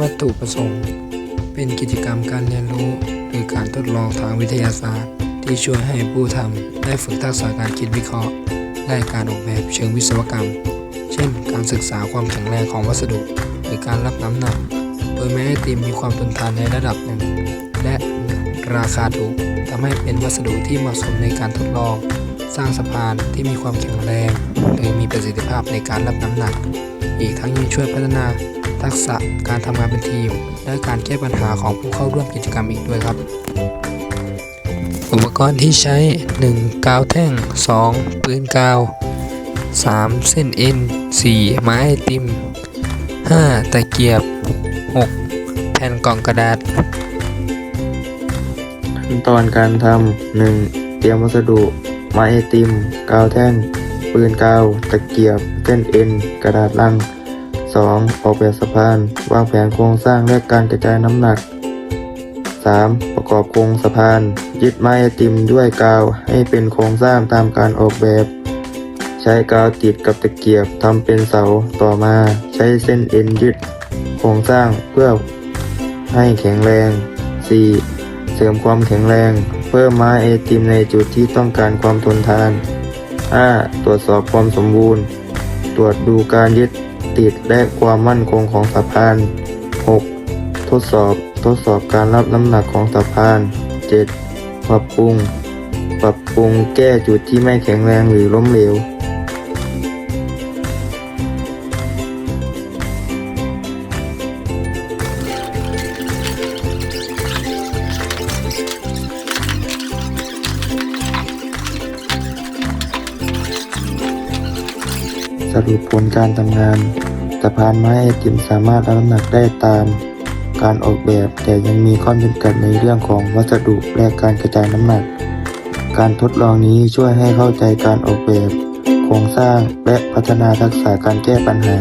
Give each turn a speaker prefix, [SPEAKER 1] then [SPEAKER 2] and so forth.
[SPEAKER 1] วัตถุประสงค์ เป็นกิจกรรมการเรียนรู้ หรือการทดลองทางวิทยาศาสตร์ ที่ช่วยให้ผู้ทำได้ฝึกทักษะการคิดวิเคราะห์ และการออกแบบเชิงวิศวกรรม เช่น การศึกษาความแข็งแรงของวัสดุ หรือการรับน้ำหนัก โดยแม้ไอติมมีความทนทานในระดับหนึ่ง และราคาถูกทำให้เป็นวัสดุที่เหมาะสมในการทดลอง สร้างสะพานที่มีความแข็งแรง หรือมีประสิทธิภาพในการรับน้ำหนัก อีกทั้งยังช่วยพัฒนา ทักษะการทำงานเป็นทีม และการแก้ปัญหาของผู้เข้าร่วมกิจกรรมอีกด้วยครับ อุปกรณ์ที่ใช้ 1. กาวแท่ง 2. ปืนกาว 3. เส้นเอ็น 4. ไม้ติม 5. ตะเกียบ 6. แผ่นกล่องกระดาษ
[SPEAKER 2] ขั้นตอนการทำหนึ่งเตรียมวัสดุ ไม้ไอติม กาวแท่ง ปืนกาว ตะเกียบเส้นเอ็น กระดาษลัง 2. ออกแบบสะพาน วางแผนโครงสร้างและการกระจายน้ำหนัก 3. ประกอบโครงสะพาน ยึดไม้ติมด้วยกาวให้เป็นโครงสร้างตามการออกแบบ ใช้กาวติดกับตะเกียบทำเป็นเสาต่อมาใช้เส้นเอ็นยึด โครงสร้างเพื่อให้แข็งแรง 4. เสริมความแข็งแรง เพิ่มไม้ไอติมในจุดที่ต้องการความทนทาน 5. ตรวจสอบความสมบูรณ์ ตรวจดูการยึด ติดและความมั่นคงของสะพาน 6. ทดสอบทดสอบการรับน้ำหนักของสะพาน 7. ปรับปรุง ปรับปรุงแก้จุดที่ไม่แข็งแรงหรือล้มเหลว สรุปผลการทำงานสะพานไม้ไอติมสามารถรับน้ำหนักได้ตาม การออกแบบ แต่ยังมีข้อจำกัดในเรื่องของวัสดุและการกระจายน้ำหนัก การทดลองนี้ช่วยให้เข้าใจการออกแบบ โครงสร้างและพัฒนาทักษะการแก้ปัญหา